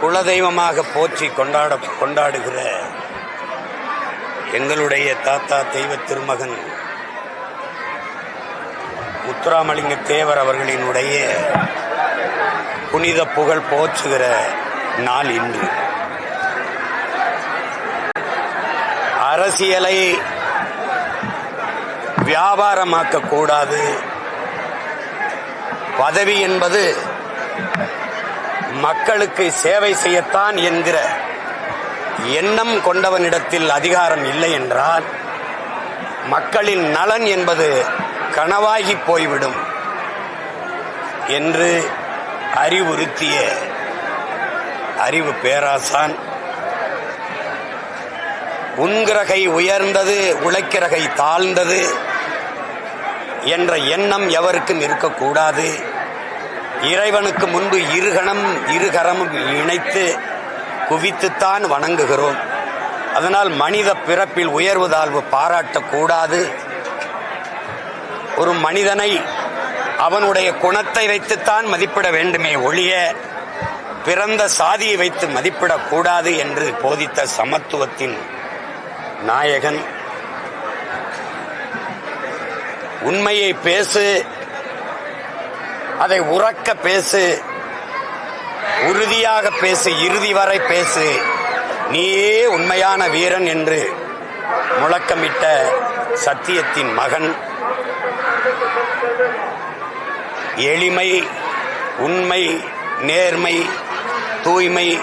குலதெய்வமாக போற்றி கொண்டாட கொண்டாடுகிற எங்களுடைய தாத்தா தெய்வ திருமகன் முத்துராமலிங்க தேவர் அவர்களினுடைய புனித புகழ் போற்றுகிற நாள் இன்று. அரசியலை வியாபாரமாக்க கூடாது பதவி என்பது மக்களுக்கு சேவை செய்யத்தான் என்கிற எண்ணம் கொண்டவனிடத்தில் அதிகாரம் இல்லை என்றால் மக்களின் நலன் என்பது கனவாகி போய்விடும் என்று அறிவுறுத்திய அறிவு பேராசான். உண்கிறகை உயர்ந்தது உழைக்கிறகை தாழ்ந்தது என்ற எண்ணம் எவருக்கும் இருக்கக்கூடாது. இறைவனுக்கு முன்பு இருகணம் இருகரமும் இணைத்து குவித்துத்தான் வணங்குகிறோம். அதனால் மனித பிறப்பில் உயர்வு தாழ்வு பாராட்டக்கூடாது. ஒரு மனிதனை அவனுடைய குணத்தை வைத்துத்தான் மதிப்பிட வேண்டுமே ஒழிய பிறந்த சாதியை வைத்து மதிப்பிடக்கூடாது என்று போதித்த சமத்துவத்தின் நாயகன். உண்மையை பேசு அதை உறக்க பேசு. உறுதியாக பேசு. இறுதி வரை பேசு. நீயே உண்மையான வீரன் என்று முழக்கமிட்ட சத்தியத்தின் மகன். எளிமை உண்மை நேர்மை தூய்மை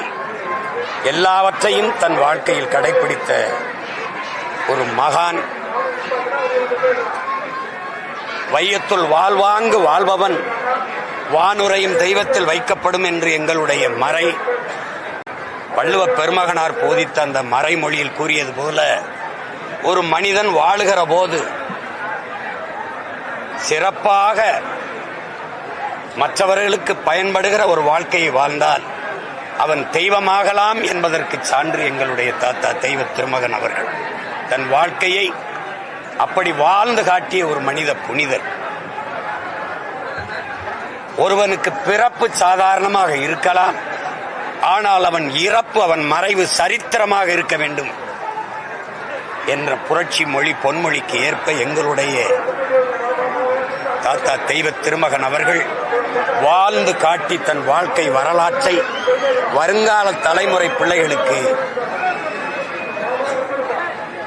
எல்லாவற்றையும் தன் வாழ்க்கையில் கடைபிடித்த ஒரு மகான். வையத்துள் வாழ்வாங்கு வாழ்பவன். வானுரையும் தெய்வத்தில் வைக்கப்படும் என்று எங்களுடைய மறை. வள்ளுவ பெருமகனார் போதித்த அந்த மறைமொழியில் கூறியது போல ஒரு மனிதன் வாழுகிற போது சிறப்பாக மற்றவர்களுக்கு பயன்படுகிற ஒரு வாழ்க்கையை வாழ்ந்தால் அவன் தெய்வமாகலாம் என்பதற்கு சான்று எங்களுடைய தாத்தா தெய்வ திருமகன் அவர்கள் தன் வாழ்க்கையை அப்படி வாழ்ந்து காட்டிய ஒரு மனித புனிதர். ஒருவனுக்கு பிறப்பு சாதாரணமாக இருக்கலாம். ஆனால் அவன் இறப்பு அவன் மறைவு சரித்திரமாக இருக்க வேண்டும் என்ற புரட்சி மொழி பொன்மொழிக்கு ஏற்ப எங்களுடைய தாத்தா தெய்வ திருமகன் அவர்கள் வாழ்ந்து காட்டி தன் வாழ்க்கை வரலாற்றை வருங்கால தலைமுறை பிள்ளைகளுக்கு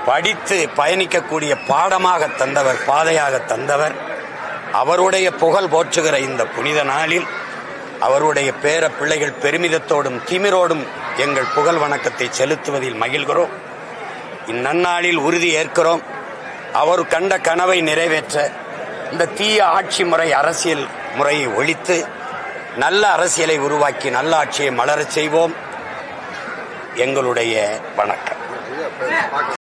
படித்து பயணிக்கக்கூடிய பாடமாக தந்தவர் பாதையாக தந்தவர். அவருடைய புகழ் போற்றுகிற இந்த புனித நாளில் அவருடைய பேர பிள்ளைகள் பெருமிதத்தோடும் திமிரோடும் எங்கள் புகழ் வணக்கத்தை செலுத்துவதில் மகிழ்கிறோம். இந்நன்னாளில் உறுதி ஏற்கிறோம். அவர் கண்ட கனவை நிறைவேற்ற இந்த தீய ஆட்சி முறை அரசியல் முறையை ஒழித்து நல்ல அரசியலை உருவாக்கி நல்ல ஆட்சியை மலரச் செய்வோம். எங்களுடைய வணக்கம்.